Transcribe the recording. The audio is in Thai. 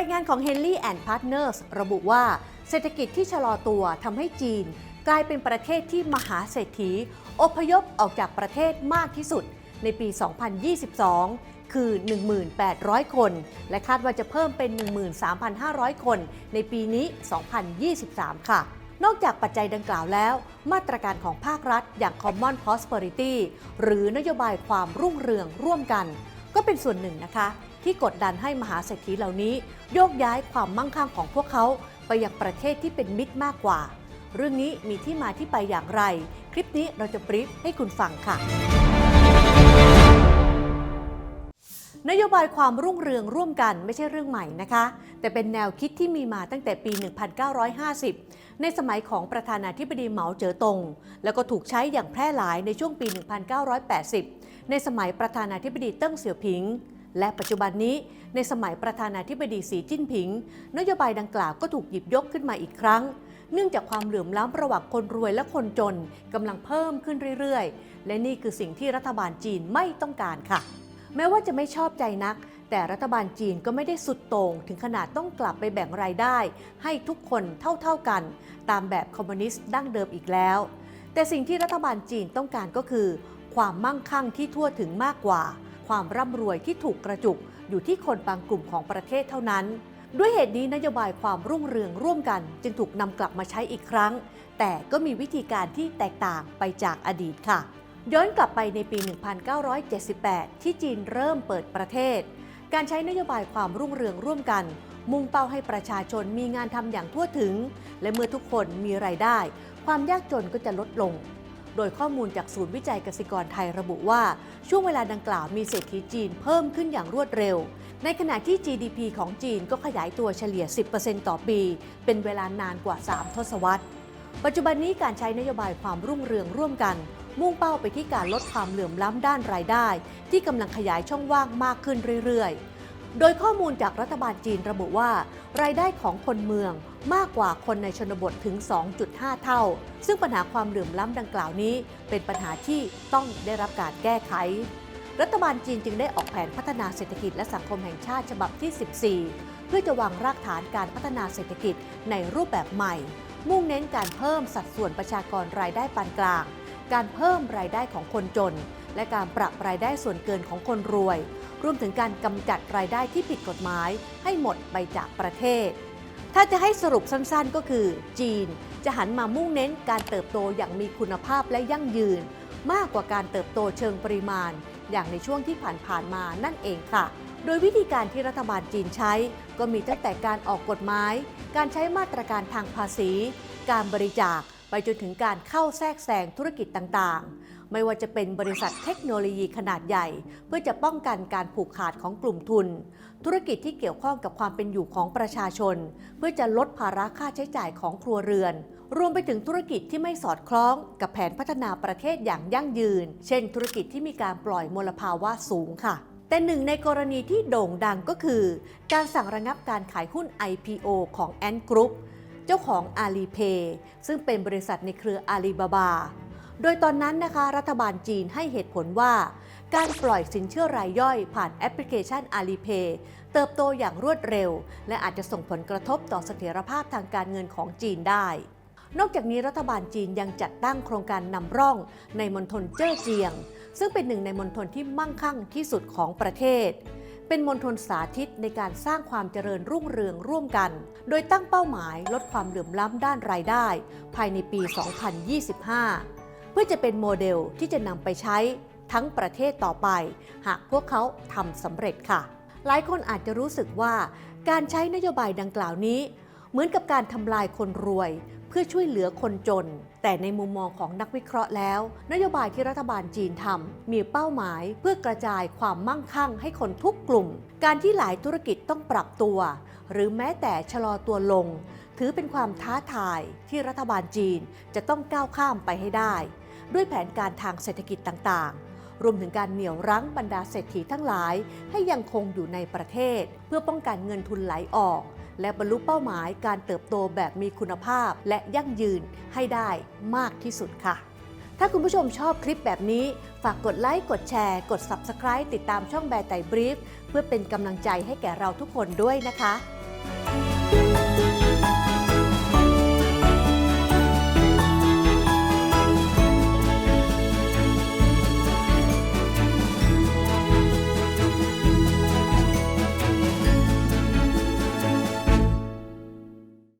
ายงานของ Henley and Partners ระบุว่าเศรษฐกิจที่ชะลอตัวทำให้จีน กลายเป็นประเทศที่มหาเศรษฐี อพยพออกจากประเทศมากที่สุดในปี 2022 คือ 1,800 คน และคาดว่าจะเพิ่มเป็น 13,500 คน ในปีนี้ 2023 ค่ะ นอกจากปัจจัยดังกล่าวแล้ว มาตรการของภาครัฐอย่าง Common Prosperity หรือนโยบายความรุ่งเรืองร่วมกัน ก็เป็นส่วนหนึ่งนะคะ ที่กดดันให้มหาเศรษฐีเหล่านี้ โยกย้ายความมั่งคั่งของพวกเขาไปยังประเทศที่เป็นมิตรมากกว่า เรื่องนี้มีที่มาที่ไปอย่างไร คลิปนี้เราจะบรีฟให้คุณฟังค่ะ นโยบายความรุ่งเรืองร่วมกันไม่ใช่เรื่องใหม่นะคะ แต่เป็นแนวคิดที่มีมาตั้งแต่ปี 1950 ในสมัยของประธานาธิบดีเหมาเจ๋อตง แล้วก็ถูกใช้อย่างแพร่หลายในช่วงปี 1980 ในสมัยประธานาธิบดีเติ้งเสี่ยวผิง และปัจจุบันนี้ในสมัยประธานาธิบดีสีจิ้นผิง นโยบายดังกล่าวก็ถูกหยิบยกขึ้นมาอีกครั้ง เนื่องจากความเหลื่อมล้ำระหว่างคนรวยและคนจนกำลังเพิ่มขึ้นเรื่อยๆ และนี่คือสิ่งที่รัฐบาลจีนไม่ต้องการค่ะ แม้ว่าจะไม่ชอบใจนัก แต่รัฐบาลจีนก็ไม่ได้สุดโต่งถึงขนาดต้องกลับไปแบ่งรายได้ ให้ทุกคนเท่าๆกัน ตามแบบคอมมิวนิสต์ดั้งเดิมอีกแล้ว แต่สิ่งที่รัฐบาลจีนต้องการก็คือ ความมั่งคั่งที่ทั่วถึงมากกว่า ความร่ำรวยที่ถูกกระจุกอยู่ที่คนบางกลุ่มของประเทศเท่านั้น ด้วยเหตุนี้นโยบายความรุ่งเรืองร่วมกัน จึงถูกนำกลับมาใช้อีกครั้ง แต่ก็มีวิธีการที่แตกต่างไปจากอดีตค่ะ ย้อนกลับไปในปี 1978 ที่จีนเริ่มเปิดประเทศ การใช้นโยบายความรุ่งเรืองร่วมกัน มุ่งเป้าให้ประชาชนมีงานทำอย่างทั่วถึง และเมื่อทุกคนมีรายได้ ความยากจนก็จะลดลง โดยข้อมูลจากศูนย์วิจัยกสิกรไทยระบุว่า ช่วงเวลาดังกล่าวมีเศรษฐีจีนเพิ่มขึ้นอย่างรวดเร็ว ในขณะที่ GDP ของจีนก็ขยายตัวเฉลี่ย 10%ต่อปี เป็นเวลานานกว่า 3 ทศวรรษ ปัจจุบันนี้การใช้นโยบายความรุ่งเรืองร่วมกัน มุ่งเป้าไปที่การลดความเหลื่อมล้ำด้านรายได้ ที่กำลังขยายช่องว่างมากขึ้นเรื่อยๆ โดยข้อมูลจากรัฐบาลจีนระบุว่า รายได้ของคนเมืองมากกว่าคนในชนบทถึง 2.5 เท่า ซึ่งปัญหาความเหลื่อมล้ำดังกล่าวนี้ เป็นปัญหาที่ต้องได้รับการแก้ไข รัฐบาลจีนจึงได้ออกแผนพัฒนาเศรษฐกิจและสังคมแห่งชาติฉบับที่ 14 เพื่อจะวางรากฐานการพัฒนาเศรษฐกิจในรูปแบบใหม่ มุ่งเน้นการเพิ่มสัดส่วนประชากรรายได้ปานกลาง การเพิ่มรายได้ของคนจน และการปรับรายได้ส่วนเกินของคนรวย รวมถึงการกำจัดรายได้ที่ผิดกฎหมาย ให้หมดไปจากประเทศ ถ้าจะให้สรุปสั้นๆก็คือ จีนจะหันมามุ่งเน้นการเติบโตอย่างมีคุณภาพและยั่งยืน มากกว่าการเติบโตเชิงปริมาณ อย่างในช่วงที่ผ่านๆมานั่นเองค่ะ โดยวิธีการที่รัฐบาลจีนใช้ ก็มีตั้งแต่การออกกฎหมาย การใช้มาตรการทางภาษี การบริจาคไปจนถึงการเข้าแทรกแซงธุรกิจต่างๆ ไม่ว่าจะเป็นบริษัทเทคโนโลยีขนาดใหญ่ เพื่อจะป้องกันการผูกขาดของกลุ่มทุน ธุรกิจที่เกี่ยวข้องกับความเป็นอยู่ของประชาชน เพื่อจะลดภาระค่าใช้จ่ายของครัวเรือน รวมไปถึงธุรกิจที่ไม่สอดคล้องกับแผนพัฒนาประเทศอย่างยั่งยืน เช่น ธุรกิจที่มีการปล่อยมลภาวะสูงค่ะแต่หนึ่งในกรณีที่โด่งดังก็คือ การสั่งระงับการขายหุ้น IPO ของ Ant Group เจ้าของ Alipay ซึ่งเป็นบริษัทในเครืออาลีบาบา โดยตอนนั้นนะคะ รัฐบาลจีนให้เหตุผลว่า การปล่อยสินเชื่อรายย่อยผ่านแอปพลิเคชัน Alipay เติบโตอย่างรวดเร็ว และอาจจะส่งผลกระทบต่อเสถียรภาพทางการเงินของจีนได้ นอกจากนี้รัฐบาลจีนยังจัดตั้งโครงการนำร่องในมณฑลเจ้อเจียง ซึ่งเป็นหนึ่งในมณฑลที่มั่งคั่งที่สุดของประเทศเป็นมณฑลสาธิตในการสร้างความเจริญรุ่งเรืองร่วมกัน โดยตั้งเป้าหมายลดความเหลื่อมล้ำด้านรายได้ ภายในปี 2025 เพื่อจะเป็นโมเดลที่จะนำไปใช้ทั้งประเทศต่อไป หากพวกเขาทำสำเร็จค่ะ หลายคนอาจจะรู้สึกว่า การใช้นโยบายดังกล่าวนี้ เหมือนกับการทำลายคนรวย เพื่อช่วยเหลือคนจน แต่ในมุมมองของนักวิเคราะห์แล้ว นโยบายที่รัฐบาลจีนทำมีเป้าหมายเพื่อกระจายความมั่งคั่งให้คนทุกกลุ่ม การที่หลายธุรกิจต้องปรับตัว หรือแม้แต่ชะลอตัวลง ถือเป็นความท้าทายที่รัฐบาลจีนจะต้องก้าวข้ามไปให้ได้ ด้วยแผนการทางเศรษฐกิจต่างๆ รวมถึงการเหนี่ยวรั้งบรรดาเศรษฐีทั้งหลาย ให้ยังคงอยู่ในประเทศ เพื่อป้องกันเงินทุนไหลออก และบรรลุเป้าหมายการเติบโตแบบมีคุณภาพและยั่งยืนให้ได้มากที่สุดค่ะ ถ้าคุณผู้ชมชอบคลิปแบบนี้ ฝากกดไลค์กดแชร์ กด Subscribe ติดตามช่องแบร์ไต่บรีฟเพื่อเป็นกำลังใจให้แก่เราทุกคนด้วยนะคะ